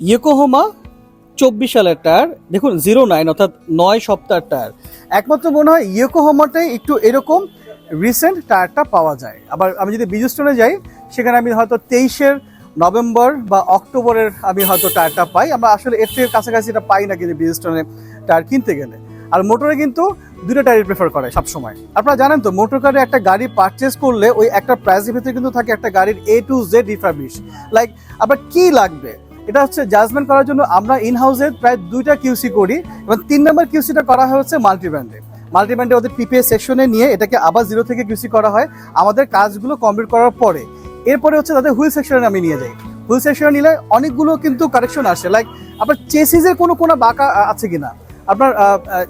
ইয়োকোহোমা চব্বিশ সালের টায়ার, দেখুন, জিরো নাইন, অর্থাৎ নয় সপ্তাহ টায়ার। একমাত্র মনে হয় ইয়োকোহোমাটাই একটু এরকম রিসেন্ট টায়ারটা পাওয়া যায়। আবার আমি যদি বিজস্টোনে যাই, সেখানে আমি হয়তো তেইশের নভেম্বর বা অক্টোবরের আমি হয়তো টায়ারটা পাই। আমরা আসলে এর থেকে কাছাকাছি এটা পাই না কিন্তু বিজস্টোনে টায়ার কিনতে গেলে। আর মোটরে কিন্তু দুটো টায়ার প্রেফার করে সবসময়। আপনারা জানেন তো, মোটর কারে একটা গাড়ি পারচেস করলে ওই একটা প্রাইসের ভিতরে কিন্তু থাকে একটা গাড়ির A to Z refurbish like আপনার কী লাগবে? এটা হচ্ছে জাজমেন্ট করার জন্য আমরা ইন হাউসে প্রায় দুইটা কিউসি করি এবং তিন নম্বর কিউসিটা করা হচ্ছে মাল্টি ব্র্যান্ডে মাল্টি ব্র্যান্ডে ওদের পিপিএস সেকশনে নিয়ে এটাকে আবার জিরো থেকে কিউসি করা হয়। আমাদের কাজগুলো কমপ্লিট করার পরে এরপরে হচ্ছে তাদের হুইল সেকশনে আমি নিয়ে যাই। হুইল সেকশনে নিলে অনেকগুলো কিন্তু কারেকশন আসে। লাইক আপনার চেসিসের কোনো কোনো বাঁকা আছে কিনা? আপনার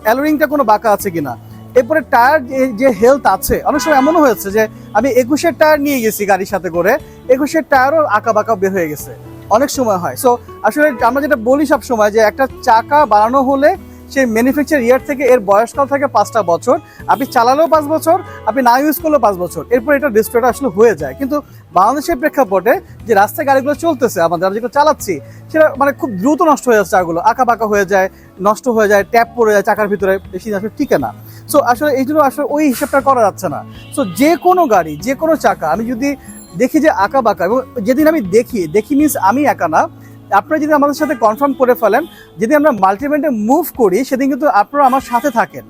অ্যালোরিংটা কোনো বাঁকা আছে কিনা? এরপরে টায়ার যে হেলথ আছে, অনেক সময় এমনও হয়েছে যে আমি একুশের টায়ার নিয়ে গেছি গাড়ির সাথে করে, একুশের টায়ারও আঁকা বাঁকা বের হয়ে গেছে। অনেক সময় হয়। সো আসলে আমরা যেটা বলি সব সময় যে একটা চাকা বানানো হলে সেই ম্যানুফ্যাকচার ইয়ার থেকে এর বয়সকাল থাকে পাঁচটা বছর। আপনি চালালেও পাঁচ বছর, আপনি না ইউজ করলেও পাঁচ বছর। এরপর এটা ডিসপ্লেটা আসলে হয়ে যায়। কিন্তু বাংলাদেশের প্রেক্ষাপটে যে রাস্তায় গাড়িগুলো চলতেছে আমাদের আমরা যেগুলো চালাচ্ছি, সেটা মানে খুব দ্রুত নষ্ট হয়ে যাচ্ছে চাকাগুলো। আঁকা বাঁকা হয়ে যায়, নষ্ট হয়ে যায়, ট্যাপ পড়ে যায়, চাকার ভিতরে বেশি আসলে টিকে না। সো আসলে এই জন্য আসলে ওই হিসাবটা করা যাচ্ছে না। সো যে কোনো গাড়ি, যে কোনো চাকা, আমি যদি দেখি যে আঁকা বাঁকা, এবং যেদিন আমি দেখি দেখি মিনস আমি একা না, আপনারা যদি আমাদের সাথে কনফার্ম করে ফেলেন, যদি আমরা মাল্টিমেন্টে মুভ করি, সেদিন কিন্তু আপনারা আমার সাথে থাকেন।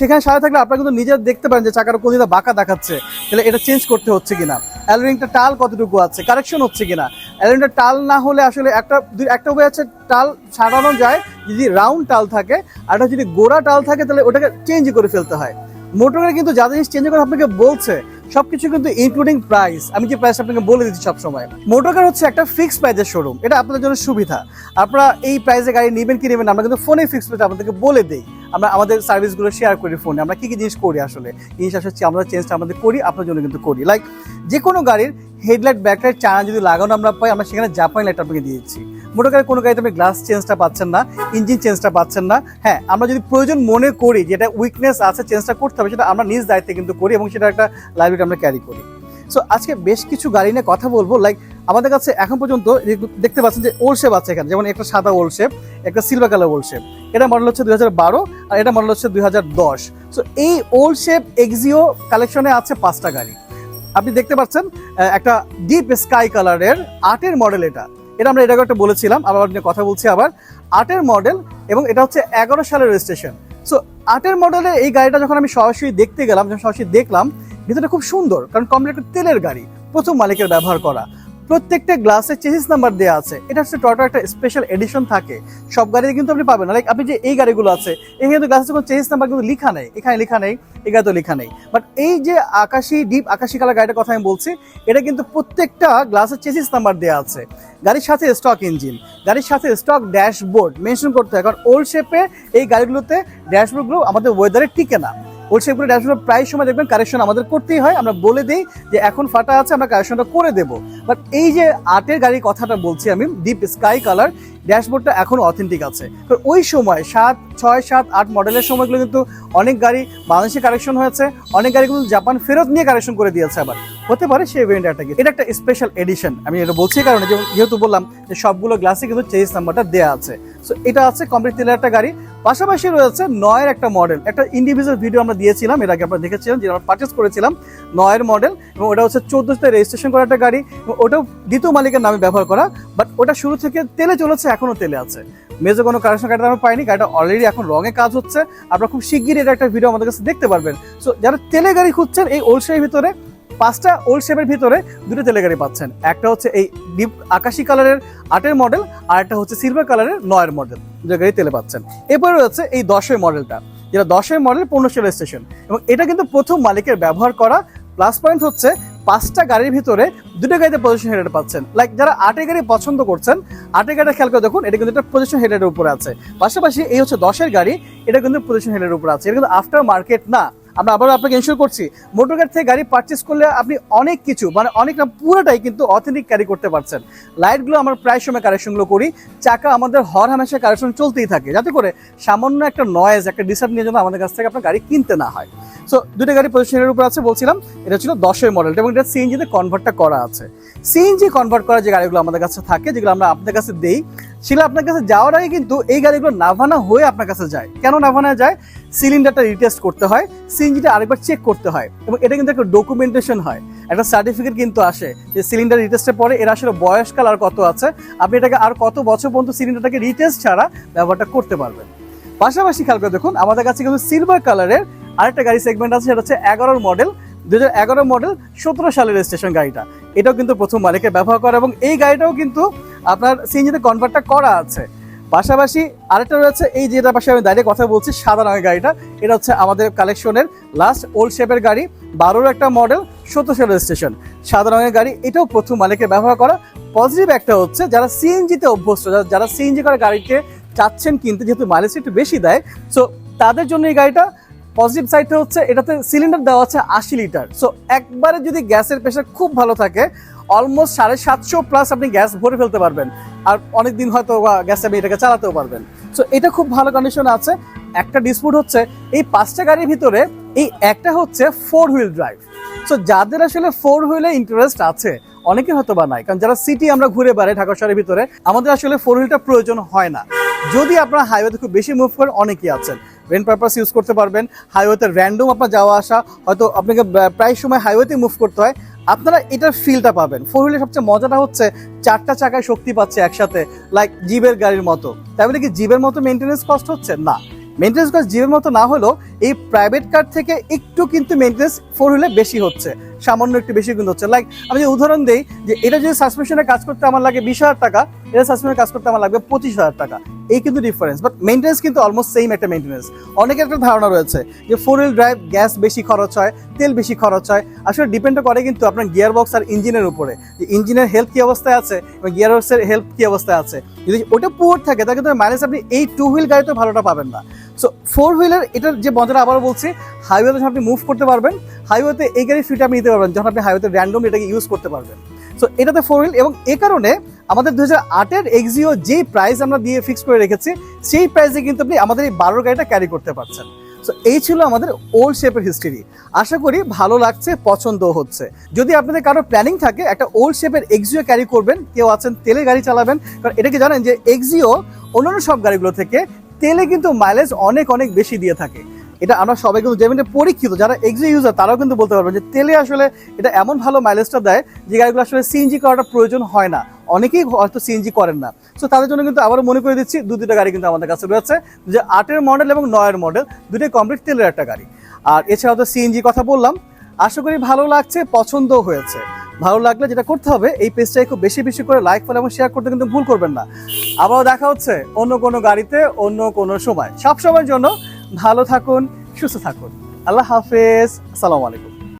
সেখানে সাথে থাকলে আপনারা কিন্তু নিজের দেখতে পারেন যে চাকার কোন বাঁকা দেখাচ্ছে, তাহলে এটা চেঞ্জ করতে হচ্ছে কিনা। অ্যালোরিংটা টাল কতটুকু আছে কারেকশন হচ্ছে কিনা। অ্যালোরিংটা টাল না হলে আসলে একটা একটা উপায় আছে, টাল সারানো যায়, যদি রাউন্ড টাল থাকে, আর যদি গোড়া টাল থাকে, তাহলে ওটাকে চেঞ্জ করে ফেলতে হয়। মোটরে কিন্তু যা জিনিস চেঞ্জ করে আপনাকে বলছে সবকিছু কিন্তু ইনক্লুডিং প্রাইস আমি যে প্রাইস আপনাকে বলে দিচ্ছি সবসময়। মোটরকার হচ্ছে একটা ফিক্সড প্রাইসের শোরুম এটা আপনাদের জন্য সুবিধা। আপনারা এই প্রাইসে গাড়ি নেবেন কি নেবেন আমরা কিন্তু ফোনে ফিক্সড প্রাইস আপনাদেরকে বলে দেই। আমরা আমাদের সার্ভিসগুলো শেয়ার করি ফোনে আমরা কি কি জিনিস করি আসলে? জিনিস আসলে আমরা চেঞ্জটা আমাদের করি, আপনার জন্য কিন্তু করি। লাইক যে কোনো গাড়ির হেডলাইট ব্যাকলাইট চানা যদি লাগানো আমরা পাই, আমরা সেখানে জাপানি লাইট আপনাকে দিয়ে দিচ্ছি। মোটর কোনো গাড়িতে আপনি গ্লাস চেঞ্জটা পাচ্ছেন না ইঞ্জিন চেঞ্জটা পাচ্ছেন না। হ্যাঁ আমরা যদি প্রয়োজন মনে করি যেটা উইকনেস আছে চেঞ্জটা করতে হবে, সেটা আমরা নিজ দায়িত্বে কিন্তু করি এবং সেটা একটা লাইব্রেরি আমরা ক্যারি করি। সো আজকে বেশ কিছু গাড়ি নিয়ে কথা বলব লাইক আমাদের কাছে এখন পর্যন্ত দেখতে পাচ্ছেন যে ওল্ড শেপ আছে এখানে, যেমন একটা সাদা ওল্ড শেপ একটা সিলভার কালার ওল্ড শেপ এটা মডেল হচ্ছে দুই হাজার বারো আর এটা মডেল হচ্ছে দুই হাজার দশ। সো এই ওল্ড শেপ এক্সিও কালেকশনে আছে পাঁচটা গাড়ি। আপনি দেখতে পাচ্ছেন একটা ডিপ স্কাই কালারের আটের মডেল এটা। এটা আমরা এটাকে একটা বলেছিলাম, আবার কথা বলছি আবার। আটের মডেল এবং এটা হচ্ছে এগারো সালের রেজিস্ট্রেশন সো আটের মডেলে এই গাড়িটা যখন আমি সরাসরি দেখতে গেলাম, যখন সরাসরি দেখলাম, ভিতরটা খুব সুন্দর, কারণ কমপ্লিট তেলের গাড়ি, প্রথম মালিকের ব্যবহার করা। প্রত্যেকটা গ্লাসে চেসিস নাম্বার দেওয়া আছে। এটা হচ্ছে টয়টা একটা স্পেশাল এডিশন থাকে। সব গাড়িতে কিন্তু আপনি পাবেন লাইক আপনি যে এই গাড়িগুলো আছে এই কিন্তু গ্লাসে কোনো চেসিস নাম্বার কিন্তু লেখা নেই। এখানে লেখা নেই, এই গাড়িতে লেখা নেই। বাট এই যে আকাশি ডিপ আকাশি কালার গাড়িটার কথা আমি বলছি, এটা কিন্তু প্রত্যেকটা গ্লাসের চেসিস নাম্বার দেওয়া আছে। গাড়ির সাথে স্টক ইঞ্জিন গাড়ির সাথে স্টক ড্যাশবোর্ড মেনশন করতে হয়। কারণ ওল্ড শেপে এই গাড়িগুলোতে ড্যাশবোর্ডগুলো আমাদের ওয়েদারে টিকে না। শেপগুলো ড্যাশবোর্ড প্রায় সময় দেখবেন কারেকশন আমাদের করতেই হয়। আমরা বলে দিই যে এখন ফাটা আছে, আমরা কারেকশনটা করে দেব। বাট এই যে আটের গাড়ির কথাটা বলছি আমি ডিপ স্কাই কালার ড্যাশবোর্ডটা এখন অথেন্টিক আছে। তো ওই সময় সাত, ছয়, সাত, আট মডেলের সময়গুলো কিন্তু অনেক গাড়ি বাংলাদেশে কারেকশন হয়েছে, অনেক গাড়িগুলো জাপান ফেরত নিয়ে কারেকশন করে দিয়েছে আবার। হতে পারে সেই ভেরিয়েন্টটাকে এটা একটা স্পেশাল এডিশন আমি এটা বলছি কারণে। যেহেতু বললাম যে সবগুলো গ্লাসে কিন্তু চেঞ্জ নাম্বারটা দেওয়া আছে। সো এটা আছে কমপ্লিট তেলের একটা গাড়ি। পাশাপাশি রয়েছে নয়ের একটা মডেল একটা ইন্ডিভিজুয়াল ভিডিও আমরা দিয়েছিলাম, এর আগে আপনারা দেখেছিলাম যেটা আমরা পারচেস করেছিলাম, নয়ের মডেল এবং ওটা হচ্ছে চোদ্দোতে রেজিস্ট্রেশন করা একটা গাড়ি। এবং ওটাও দ্বিতীয় মালিকের নামে ব্যবহার করা। বাট ওটা শুরু থেকে তেলে চলেছে, এখনও তেলে আছে। মেজে কোনো কারেকশন গাড়িটা আমরা পাইনি। গাড়িটা অলরেডি এখন রঙে কাজ হচ্ছে। আপনারা খুব শিগগিরই এটা একটা ভিডিও আমাদের কাছে দেখতে পারবেন। সো যারা তেলে গাড়ি খুঁজছেন, এই ওলসের ভিতরে পাঁচটা ওল্ড শেপের ভিতরে দুটো তেলে গাড়ি পাচ্ছেন। একটা হচ্ছে এই ডিপ আকাশি কালারের আটের মডেল আর একটা হচ্ছে সিলভার কালারের নয়ের মডেল দুটো গাড়ি তেলে পাচ্ছেন। এরপরে রয়েছে এই দশের মডেলটা যেটা দশের মডেল পনেরোশো স্টেশন এবং এটা কিন্তু প্রথম মালিকের ব্যবহার করা প্লাস পয়েন্ট হচ্ছে পাঁচটা গাড়ির ভিতরে দুটো গাড়িতে পজিশন হেডেড পাচ্ছেন। লাইক যারা আটের গাড়ি পছন্দ করছেন, আটের গাড়িটা খেয়াল করে দেখুন, এটা কিন্তু একটা পজিশন হেডের উপরে আছে। পাশাপাশি এই হচ্ছে দশের গাড়ি, এটা কিন্তু পজিশন হেডের উপরে আছে। এটা কিন্তু আফটার মার্কেট না। আমরা আবারও আপনাকে ইনশোর করছি মোটর গাড়ি থেকে গাড়ি পারচেস করলে আপনি অনেক কিছু মানে অনেক না পুরোটাই কিন্তু অথেন্টিক ক্যারি করতে পারছেন। লাইটগুলো আমরা প্রায় সময় কারেকশনগুলো করি, চাকা আমাদের হর হামেশা কারেকশন চলতেই থাকে, যাতে করে সামান্য একটা নয়েজ একটা ডিসার্ভ নিয়ে যেন আমাদের কাছ থেকে আপনার গাড়ি কিনতে না হয়। সো দুটো গাড়ি পজিশনের উপর আছে বলছিলাম, এটা ছিল দশের মডেলটা এবং এটা সিএনজিতে কনভার্টটা করা আছে। সিএনজি কনভার্ট করা যে গাড়িগুলো আমাদের কাছে থাকে, যেগুলো আমরা আপনাদের কাছে দেই, সেগুলো আপনার কাছে যাওয়ার আগে কিন্তু এই গাড়িগুলো নাভানা হয়ে আপনার কাছে যায়। কেন নাভানা যায়? সিলিন্ডারটা রিটেস্ট করতে হয়, সিএনজিটা আরেকবার চেক করতে হয় এবং এটা কিন্তু একটা ডকুমেন্টেশন হয়। একটা সার্টিফিকেট কিন্তু আসে যে সিলিন্ডার রিটেস্টের পরে এর আসলে বয়সকাল আর কত আছে, আপনি এটাকে আর কত বছর পর্যন্ত সিলিন্ডারটাকে রিটেস্ট ছাড়া ব্যবহারটা করতে পারবেন। পাশাপাশি খেয়াল করে দেখুন, আমাদের কাছে কিন্তু সিলভার কালারের আরেকটা গাড়ি সেগমেন্ট আছে, সেটা হচ্ছে এগারোর মডেল দু হাজার এগারো মডেল সতেরো সালের স্টেশন গাড়িটা। এটাও কিন্তু প্রথম মালিকের ব্যবহার করে এবং এই গাড়িটাও কিন্তু আপনার সিএনজিতে কনভার্টটা করা আছে। পাশাপাশি আরেকটা রয়েছে, এই যেটা পাশে আমি দাঁড়িয়ে কথা বলছি, সাদা রঙের গাড়িটা, এটা হচ্ছে আমাদের কালেকশনের লাস্ট ওল্ড শেপের গাড়ি, বারোর একটা মডেল সত্তর সালের স্টেশন সাদা রঙের গাড়ি, এটাও প্রথম মালিকের ব্যবহার করা। পজিটিভ একটা হচ্ছে, যারা সিএনজিতে অভ্যস্ত, যারা- যারা সিএনজি করা গাড়িতে চাচ্ছেন কিন্তু, যেহেতু মাইলেজ একটু বেশি দেয় সো তাদের জন্য এই গাড়িটা পজিটিভ সাইডটা হচ্ছে, এটাতে সিলিন্ডার দেওয়া আছে আশি লিটার সো একবারে যদি গ্যাসের প্রেশার খুব ভালো থাকে অলমোস্ট সাড়ে সাতশো প্লাস আপনি গ্যাস ভরে ফেলতে পারবেন। আর অনেক দিন হয়তো গ্যাস আপনি এটাকে চালাতেও পারবেন। সো এটা খুব ভালো কন্ডিশন আছে। একটা ডিসপুট হচ্ছে, এই পাঁচটা গাড়ির ভিতরে, এই একটা হচ্ছে ফোর হুইল ড্রাইভ সো যাদের আসলে ফোর হুইলে ইন্টারেস্ট আছে, অনেকে হয়তো বা নাই। কারণ যারা সিটি আমরা ঘুরে বেড়াই ঢাকা শহরের ভিতরে, আমাদের আসলে ফোর হুইলটা প্রয়োজন হয় না। যদি আপনারা হাইওয়েতে খুব বেশি মুভ করেন, অনেকেই আছেন। রেন পারপাস ইউজ করতে পারবেন। হাইওয়েতে র্যান্ডম আপনার যাওয়া আসা, হয়তো আপনাকে প্রায় সময় হাইওয়েতে মুভ করতে হয়। আপনারা এটার ফিলটা পাবেন। ফোর হুইলের সবচেয়ে মজাটা হচ্ছে, চারটা চাকায় শক্তি পাচ্ছে একসাথে লাইক জিবের গাড়ির মতো। তাই বলে কি জিবের মতো মেনটেন্যান্স কস্ট হচ্ছে? না। মেনটেন্যান্স কস্ট জিবের মতো না হলেও, এই প্রাইভেট কার থেকে একটু কিন্তু মেনটেন্যান্স ফোর হুইলে বেশি হচ্ছে। সামান্য একটু বেশি কিন্তু হচ্ছে। লাইক আমি যে উদাহরণ দিই যে এটা যদি সাসপেনশনে কাজ করতে আমার লাগে বিশ হাজার টাকা, এটা সাসপেনশনে কাজ করতে আমার লাগবে পঁচিশ হাজার টাকা। এই কিন্তু ডিফারেন্স বাট মেনটেন্স কিন্তু অলমোস্ট সেম একটা মেনটেন্স অনেকের একটা ধারণা রয়েছে যে ফোর হুইল ড্রাইভ গ্যাস বেশি খরচ হয়, তেল বেশি খরচ হয়। আসলে ডিপেন্ড করে কিন্তু আপনার গিয়ার বক্স আর ইঞ্জিনের উপরে। যে ইঞ্জিনের হেলথ কী অবস্থায় আছে এবং গিয়ার বক্সের হেলথ কি অবস্থায় আছে। যদি ওটা পুয়ার থাকে, তাহলে কিন্তু মাইলেজ আপনি এই টু হুইল গাড়িতে ভালোটা পাবেন না। সো ফোর হুইলার এটার যে মজাটা আবার বলছি হাইওয়েতে যখন আপনি মুভ করতে পারবেন হাইওয়েতে এই গাড়ির ফিট আপনি নিতে পারবেন, যখন আপনি হাইওয়েতে র্যান্ডম এটাকে ইউজ করতে পারবেন। সো এটাতে ফোর হুইল এবং এ কারণে আমাদের দু হাজার আটের এক্সিও যে প্রাইস আমরা দিয়ে ফিক্স করে রেখেছি, সেই প্রাইসে কিন্তু আপনি আমাদের এই বারোর গাড়িটা ক্যারি করতে পারছেন। সো এই ছিল আমাদের ওল্ড শেপের হিস্ট্রি আশা করি ভালো লাগছে পছন্দ হচ্ছে। যদি আপনাদের কারও প্ল্যানিং থাকে, একটা ওল্ড শেপের এক্সিও ক্যারি করবেন, কেউ আছেন, তেলে গাড়ি চালাবেন, কারণ এটাকে জানেন যে এক্সিও অন্যান্য সব গাড়িগুলো থেকে তেলে কিন্তু মাইলেজ অনেক অনেক বেশি দিয়ে থাকে। এটা আমরা সবাই কিন্তু যেমন পরীক্ষিত, যারা এক্সি ইউজার তারাও কিন্তু বলতে পারবেন যে তেলে আসলে এটা এমন ভালো মাইলেজটা দেয় যে গাড়িগুলো আসলে সিএনজি করাটা প্রয়োজন হয় না। অনেকেই হয়তো সিএনজি করেন না। সো তাদের জন্য কিন্তু আবারও মনে করে দিচ্ছি দু দুটো গাড়ি কিন্তু আমাদের কাছে রয়েছে। যে আটের মডেল এবং নয়ের মডেল দুটোই কমপ্লিট তেলের একটা গাড়ি। আর এছাড়াও তো সিএনজি কথা বললাম। আশা করি ভালো লাগছে, পছন্দও হয়েছে। ভালো লাগলে যেটা করতে হবে, এই পেজটাকে খুব বেশি বেশি করে লাইক ফলো এবং শেয়ার করতে কিন্তু ভুল করবেন না। আবারও দেখা হচ্ছে অন্য কোনো গাড়িতে, অন্য কোনো সময়। সব সময়ের জন্য ভালো থাকুন, সুস্থ থাকুন। আল্লাহ হাফেজ। আসসালামু আলাইকুম।